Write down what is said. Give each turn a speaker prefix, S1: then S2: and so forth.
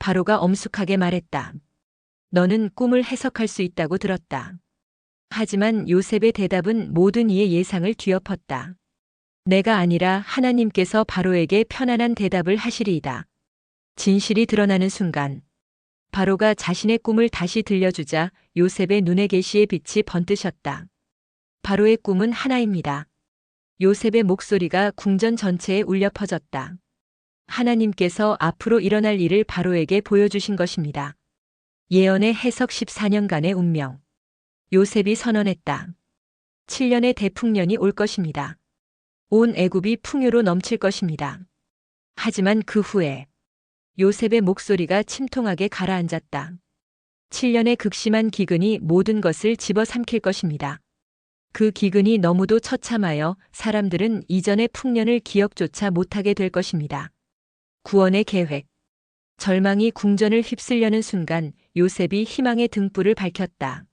S1: 바로가 엄숙하게 말했다. 너는 꿈을 해석할 수 있다고 들었다. 하지만 요셉의 대답은 모든 이의 예상을 뒤엎었다. 내가 아니라 하나님께서 바로에게 편안한 대답을 하시리이다. 진실이 드러나는 순간 바로가 자신의 꿈을 다시 들려주자 요셉의 눈에 계시의 빛이 번뜨셨다. 바로의 꿈은 하나입니다. 요셉의 목소리가 궁전 전체에 울려 퍼졌다. 하나님께서 앞으로 일어날 일을 바로에게 보여주신 것입니다. 예언의 해석 14년간의 운명. 요셉이 선언했다. 7년의 대풍년이 올 것입니다. 온 애굽이 풍요로 넘칠 것입니다. 하지만 그 후에 요셉의 목소리가 침통하게 가라앉았다. 7년의 극심한 기근이 모든 것을 집어삼킬 것입니다. 그 기근이 너무도 처참하여 사람들은 이전의 풍년을 기억조차 못하게 될 것입니다. 구원의 계획. 절망이 궁전을 휩쓸려는 순간 요셉이 희망의 등불을 밝혔다.